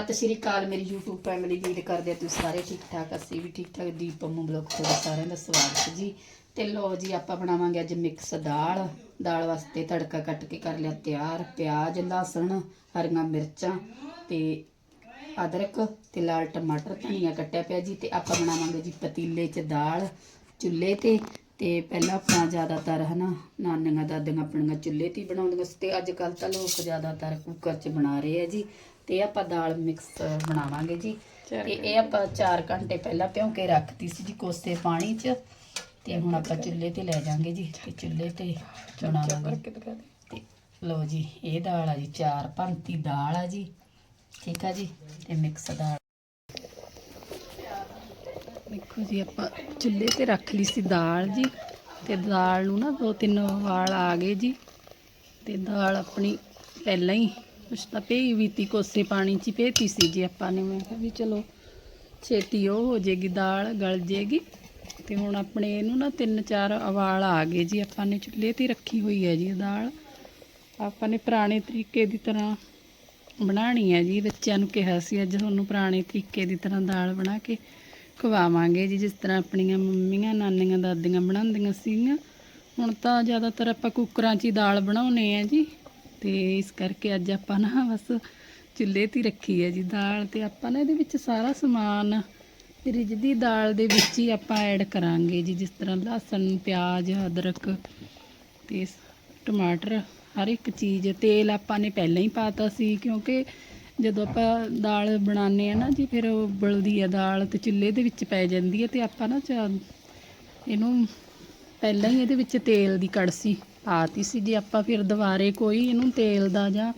ਸਤਿ ਸ਼੍ਰੀ ਅਕਾਲ, ਮੇਰੀ YouTube family ਵੀਰ ਕਰਦੇ ਆ ਤੁਸੀਂ ਸਾਰੇ ਠੀਕ ਠਾਕ ਅਸੀਂ ਵੀ ਠੀਕ ਠਾਕ ਦੀਪ ਪੰਮੂ ਬਲੌਗ ਤੁਹਾਡੇ ਸਾਰਿਆਂ ਦਾ ਸਵਾਗਤ ਜੀ। ਤੇ ਲੋ ਜੀ, ਆਪਾਂ ਬਣਾਵਾਂਗੇ ਅੱਜ ਮਿਕਸ ਦਾਲ। ਦਾਲ ਵਾਸਤੇ ਤੜਕਾ ਕੱਟ ਕੇ ਕਰ ਲਿਆ ਤਿਆਰ। ਪਿਆਜ਼, ਲਸਣ, ਹਰੀਆਂ ਮਿਰਚਾਂ ਤੇ ਅਦਰਕ ਤੇ ਲਾਲ ਟਮਾਟਰ ਧਨੀਆ ਕੱਟਿਆ ਪਿਆ ਜੀ। ਤੇ ਆਪਾਂ ਬਣਾਵਾਂਗੇ ਜੀ ਪਤੀਲੇ 'ਚ ਦਾਲ, ਚੁੱਲ੍ਹੇ ਤੇ। ਤੇ ਪਹਿਲਾਂ ਆਪਣਾ ਜ਼ਿਆਦਾਤਰ ਹਨਾ, ਨਾਨੀਆਂ ਦਾਦੀਆਂ ਆਪਣੀਆਂ ਚੁੱਲ੍ਹੇ ਤੇ ਹੀ ਬਣਾਉਂਦੀਆਂ ਸੀ। ਤੇ ਅੱਜ ਕੱਲ ਤਾਂ ਲੋਕ ਜ਼ਿਆਦਾਤਰ ਕੁੱਕਰ 'ਚ ਬਣਾ ਰਹੇ ਆ ਜੀ। ਇਹ ਆਪਾਂ ਦਾਲ ਮਿਕਸ ਬਣਾਵਾਂਗੇ ਜੀ। ਤੇ ਇਹ ਆਪਾਂ 4 ਘੰਟੇ ਪਹਿਲਾਂ ਭਿਉਂ ਕੇ ਰੱਖਤੀ ਸੀ ਜੀ ਕੋਸੇ ਪਾਣੀ 'ਚ। ਤੇ ਹੁਣ ਆਪਾਂ ਚੁੱਲ੍ਹੇ ਤੇ ਲੈ ਜਾਾਂਗੇ ਜੀ। ਤੇ ਚੁੱਲ੍ਹੇ ਤੇ ਬਣਾਵਾਂਗੇ ਤੇ ਲੋ ਜੀ ਇਹ ਦਾਲ ਆ ਜੀ ਚਾਰ ਪੰਤੀ ਦਾਲ ਆ ਜੀ। ਠੀਕ ਆ ਜੀ? ਤੇ ਮਿਕਸ ਦਾਲ। ਦੇਖੋ ਜੀ ਆਪਾਂ ਚੁੱਲ੍ਹੇ ਤੇ ਰੱਖ ਲਈ ਸੀ ਦਾਲ ਜੀ। ਤੇ ਦਾਲ ਨੂੰ ਨਾ ਦੋ ਤਿੰਨ ਵਾਲ ਆ ਗਏ ਜੀ। ਤੇ ਦਾਲ ਆਪਣੀ ਪਹਿਲਾਂ ਹੀ ਕੁਛ ਤਾਂ ਪਈ ਵੀ ਤੀ, ਕੋਸੇ ਪਾਣੀ ਚ ਹੀ ਭੇਤੀ ਸੀ ਜੀ ਆਪਾਂ ਨੇ। ਮੈਂ ਕਿਹਾ ਵੀ ਚਲੋ, ਛੇਤੀ ਉਹ ਹੋ ਜੇਗੀ, ਦਾਲ ਗਲ ਜੇਗੀ। ਤੇ ਹੁਣ ਆਪਣੇ ਇਹਨੂੰ ਨਾ ਤਿੰਨ ਚਾਰ ਉਬਾਲ ਆ ਗਏ ਜੀ, ਆਪਾਂ ਨੇ ਚੁੱਲ੍ਹੇ ਤੇ ਰੱਖੀ ਹੋਈ ਹੈ ਜੀ ਦਾਲ। ਆਪਾਂ ਨੇ ਪੁਰਾਣੇ ਤਰੀਕੇ ਦੀ ਤਰ੍ਹਾਂ ਬਣਾਉਣੀ ਹੈ ਜੀ, ਬੱਚਿਆਂ ਨੂੰ ਕਿਹਾ ਸੀ ਅੱਜ ਤੁਹਾਨੂੰ ਪੁਰਾਣੇ ਤਰੀਕੇ ਦੀ ਤਰ੍ਹਾਂ ਦਾਲ ਬਣਾ ਕੇ ਖਵਾਵਾਂਗੇ ਜੀ, ਜਿਸ ਤਰ੍ਹਾਂ ਆਪਣੀਆਂ ਮੰਮੀਆਂ, ਨਾਨੀਆਂ, ਦਾਦੀਆਂ ਬਣਾਉਂਦੀਆਂ ਸੀਗੀਆਂ। ਹੁਣ ਤਾਂ ਜ਼ਿਆਦਾਤਰ ਆਪਾਂ ਕੁੱਕਰਾਂ 'ਚ ਹੀ ਦਾਲ ਬਣਾਉਨੇ ਆ ਜੀ। ਤੇ ਇਸ ਕਰਕੇ ਅੱਜ ਆਪਾਂ ਨਾ ਬਸ ਚੁੱਲ੍ਹੇ ਤੇ ਹੀ ਰੱਖੀ ਹੈ ਜੀ ਦਾਲ ਤੇ ਆਪਾਂ ਨਾ ਇਹਦੇ ਵਿੱਚ ਸਾਰਾ ਸਮਾਨ ਰਿਜਦੀ ਦਾਲ ਦੇ ਵਿੱਚ ਹੀ ਆਪਾਂ ਐਡ ਕਰਾਂਗੇ ਜੀ, ਜਿਸ ਤਰ੍ਹਾਂ ਲਸਣ, ਪਿਆਜ਼, ਅਦਰਕ ਤੇ ਟਮਾਟਰ, ਹਰ ਇੱਕ ਚੀਜ਼, ਤੇਲ ਆਪਾਂ ਨੇ ਪਹਿਲਾਂ ਹੀ ਪਾਤਾ ਸੀ ਕਿਉਂਕਿ ਜਦੋਂ ਆਪਾਂ ਦਾਲ ਬਣਾਉਂਦੇ ਆ ਨਾ ਜੀ, ਫਿਰ ਉਬਲਦੀ ਆ ਦਾਲ ਤੇ ਚੁੱਲ੍ਹੇ ਦੇ ਵਿੱਚ ਪੈ ਜਾਂਦੀ ਹੈ ਤੇ ਆਪਾਂ ਨਾ ਚਾ- ਇਹਨੂੰ ਪਹਿਲਾਂ ਹੀ ਇਹਦੇ ਵਿੱਚ ਤੇਲ ਦੀ ਕੜਸੀ ਪਾਤੀ ਸੀ ਜੇ ਆਪਾਂ ਫਿਰ ਦੁਬਾਰੇ ਕੋਈ ਇਹਨੂੰ ਤੇਲ ਦਾ ਜਾਂ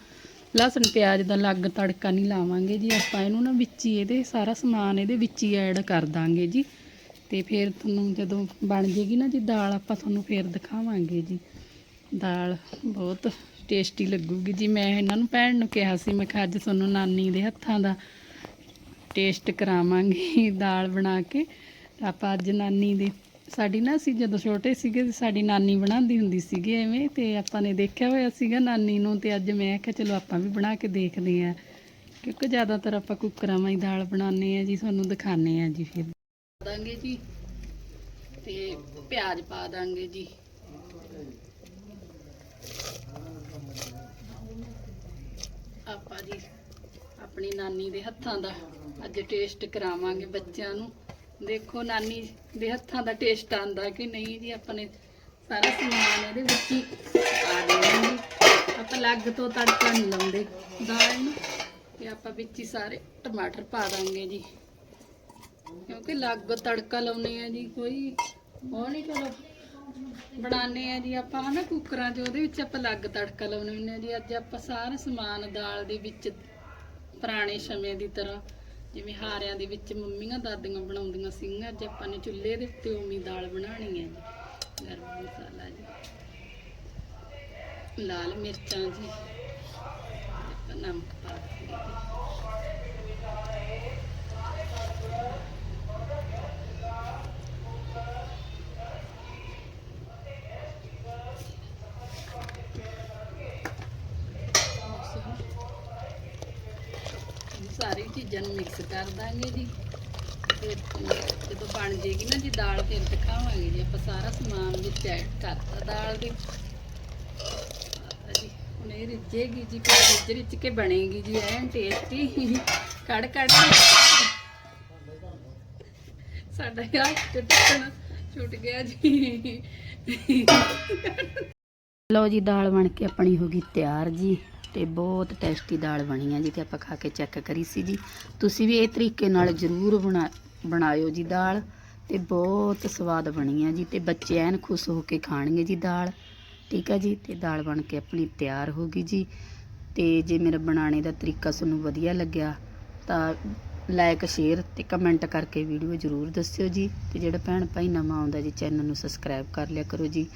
ਲਸਣ, ਪਿਆਜ਼ ਦਾ ਅਲੱਗ ਤੜਕਾ ਨਹੀਂ ਲਾਵਾਂਗੇ ਜੀ। ਆਪਾਂ ਇਹਨੂੰ ਨਾ ਵਿੱਚ ਹੀ ਇਹਦੇ ਸਾਰਾ ਸਮਾਨ ਇਹਦੇ ਵਿੱਚ ਹੀ ਐਡ ਕਰ ਦਾਂਗੇ ਜੀ। ਤੇ ਫਿਰ ਤੁਹਾਨੂੰ ਜਦੋਂ ਬਣ ਜੇਗੀ ਨਾ ਜੀ ਦਾਲ, ਆਪਾਂ ਤੁਹਾਨੂੰ ਫਿਰ ਦਿਖਾਵਾਂਗੇ ਜੀ। ਦਾਲ ਬਹੁਤ ਟੇਸਟੀ ਲੱਗੂਗੀ ਜੀ। ਮੈਂ ਇਹਨਾਂ ਨੂੰ ਭੈਣ ਨੂੰ ਕਿਹਾ ਸੀ, ਮੈਂ ਕਿਹਾ ਅੱਜ ਤੁਹਾਨੂੰ ਨਾਨੀ ਦੇ ਹੱਥਾਂ ਦਾ ਟੇਸਟ ਕਰਾਵਾਂਗੀ ਦਾਲ ਬਣਾ ਕੇ। ਆਪਾਂ ਅੱਜ ਨਾਨੀ ਦੇ ਸਾਡੀ ਨਾ ਅਸੀਂ ਜਦੋਂ ਛੋਟੇ ਸੀਗੇ ਤੇ ਸਾਡੀ ਨਾਨੀ ਬਣਾਉਂਦੀ ਹੁੰਦੀ ਸੀਗੀ ਐਵੇਂ ਤੇ ਆਪਾਂ ਨੇ ਦੇਖਿਆ ਹੋਇਆ ਸੀਗਾ ਨਾਨੀ ਨੂੰ ਤੇ ਅੱਜ ਮੈਂ ਕਿਹਾ ਚਲੋ ਆਪਾਂ ਵੀ ਬਣਾ ਕੇ ਦੇਖਦੇ ਆ ਕਿਉਂਕਿ ਜ਼ਿਆਦਾਤਰ ਆਪਾਂ ਕੁੱਕਰਾਂ ਮਾਂ ਦਾਲ ਬਣਾਉਂਦੇ ਆ ਜੀ, ਤੁਹਾਨੂੰ ਦਿਖਾਣੇ ਆ ਜੀ ਫਿਰ। ਦਾਂਗੇ ਜੀ ਤੇ ਪਿਆਜ਼ ਪਾ ਦਾਂਗੇ ਜੀ। ਆਪਾਂ ਜੀ ਆਪਣੀ ਨਾਨੀ ਦੇ ਹੱਥਾਂ ਦਾ ਅੱਜ ਟੇਸਟ ਕਰਾਵਾਂਗੇ ਬੱਚਿਆਂ ਨੂੰ। ਦੇਖੋ ਨਾਨੀ ਦੇ ਹੱਥਾਂ ਦਾ ਟੇਸਟ ਆਂਦਾ ਕਿ ਨਹੀਂ ਜੀ ਆਪਾਂ ਸਾਰਾ ਸਮਾਨ ਇਹਦੇ ਵਿੱਚ ਹੀ ਪਾ ਦੇਣਾ ਆਪਾਂ ਲੱਗ ਤੋਂ ਤੜਕਾ ਨਹੀਂ ਲਾਉਂਦੇ। ਦਾਲ ਨੂੰ ਤੇ ਆਪਾਂ ਵਿੱਚ ਹੀ ਸਾਰੇ ਟਮਾਟਰ ਪਾ ਦਾਂਗੇ ਜੀ। ਕਿਉਂਕਿ ਲੱਗ ਤੜਕਾ ਲਾਉਨੇ ਆ ਜੀ, ਕੋਈ ਉਹ ਨਹੀਂ ਚਲੋ ਬਣਾਉਂਦੇ ਆ ਜੀ ਆਪਾਂ, ਹਨਾ, ਕੁੱਕਰਾਂ 'ਚ ਉਹਦੇ ਵਿੱਚ ਆਪਾਂ ਲੱਗ ਤੜਕਾ ਲਾਉਣੇ ਹੁੰਦੇ ਆ ਜੀ। ਅੱਜ ਆਪਾਂ ਸਾਰਾ ਸਮਾਨ ਦਾਲ ਦੇ ਵਿੱਚ ਪੁਰਾਣੇ ਸਮੇਂ ਦੀ ਤਰ੍ਹਾਂ ਜਿਵੇਂ ਹਾਰਿਆਂ ਦੇ ਵਿੱਚ ਮੰਮੀਆਂ ਦਾਦੀਆਂ ਬਣਾਉਂਦੀਆਂ ਸੀਗੀਆਂ, ਅੱਜ ਆਪਾਂ ਨੇ ਚੁੱਲ੍ਹੇ ਦੇ ਉੱਤੇ ਉਮੀ ਦਾਲ ਬਣਾਉਣੀ ਹੈ ਜੀ। ਗਰਮ ਮਸਾਲਾ ਜੀ। ਲਾਲ ਮਿਰਚਾਂ ਜੀ। ਆਪਾਂ ਨਮਕ ਪਾ ਦਾਂਗੇ ਜੀ ਸਾਰੀ ਚੀਜ਼ਾਂ ਨੂੰ ਮਿਕਸ ਕਰ ਦਾਂਗੇ ਜੀ। ਫਿਰ ਜਦੋਂ ਬਣ ਜੇਗੀ ਨਾ ਜੀ ਦਾਲ, ਫਿਰ ਦਿਖਾਵਾਂਗੇ ਜੀ। ਆਪਾਂ ਸਾਰਾ ਸਮਾਨ ਵਿੱਚ ਐਡ ਕਰਤਾ ਦਾਲ ਦੇ। ਜੀ, ਹੁਣ ਇਹ ਰਿੱਝੇਗੀ ਜੀ, ਫਿਰ ਰਿੱਝ ਰਿੱਝ ਕੇ ਬਣੇਗੀ ਜੀ, ਐਨ ਟੇਸਟੀ ਕੜ ਕੜ ਸਾਡਾ ਯਾਰ ਟੁੱਟਣਾ ਛੁੱਟ ਗਿਆ ਜੀ। ਲਓ ਜੀ, ਦਾਲ ਬਣ ਕੇ ਆਪਣੀ ਹੋ ਗਈ ਤਿਆਰ ਜੀ। ਤੇ ਬਹੁਤ ਟੇਸਟੀ ਦਾਲ ਬਣੀ ਆ ਜੀ ਤੇ ਆਪਾਂ ਖਾ ਕੇ ਚੈੱਕ ਕਰੀ ਸੀ ਜੀ। ਤੁਸੀਂ ਵੀ ਇਹ ਤਰੀਕੇ ਨਾਲ ਜ਼ਰੂਰ ਬਣਾ, ਬਣਾਇਓ ਜੀ ਦਾਲ ਤੇ ਬਹੁਤ ਸਵਾਦ ਬਣੀ ਆ ਜੀ ਤੇ ਬੱਚੇ ਐਨ ਖੁਸ਼ ਹੋ ਕੇ ਖਾਣਗੇ ਜੀ ਦਾਲ। ਠੀਕ ਆ ਜੀ, ਤੇ ਦਾਲ ਬਣ ਕੇ ਆਪਣੀ ਤਿਆਰ ਹੋ ਗਈ ਜੀ। ਤੇ ਜੇ ਮੇਰਾ ਬਣਾਉਣੇ ਦਾ ਤਰੀਕਾ ਤੁਹਾਨੂੰ ਵਧੀਆ ਲੱਗਿਆ ਤਾਂ ਲਾਈਕ ਸ਼ੇਅਰ ਤੇ ਕਮੈਂਟ ਕਰਕੇ ਵੀਡੀਓ ਜ਼ਰੂਰ ਦੱਸਿਓ ਜੀ। ਤੇ ਜਿਹੜਾ ਭੈਣ ਭਾਈ ਨਵਾਂ ਆਉਂਦਾ ਜੀ ਚੈਨਲ ਨੂੰ ਸਬਸਕ੍ਰਾਈਬ ਕਰ ਲਿਆ ਕਰੋ ਜੀ।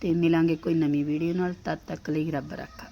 ਤੇ ਮਿਲਾਂਗੇ ਕੋਈ ਨਵੀਂ ਵੀਡੀਓ ਨਾਲ, ਤਦ ਤੱਕ ਲਈ ਰੱਬ ਰੱਖਾ।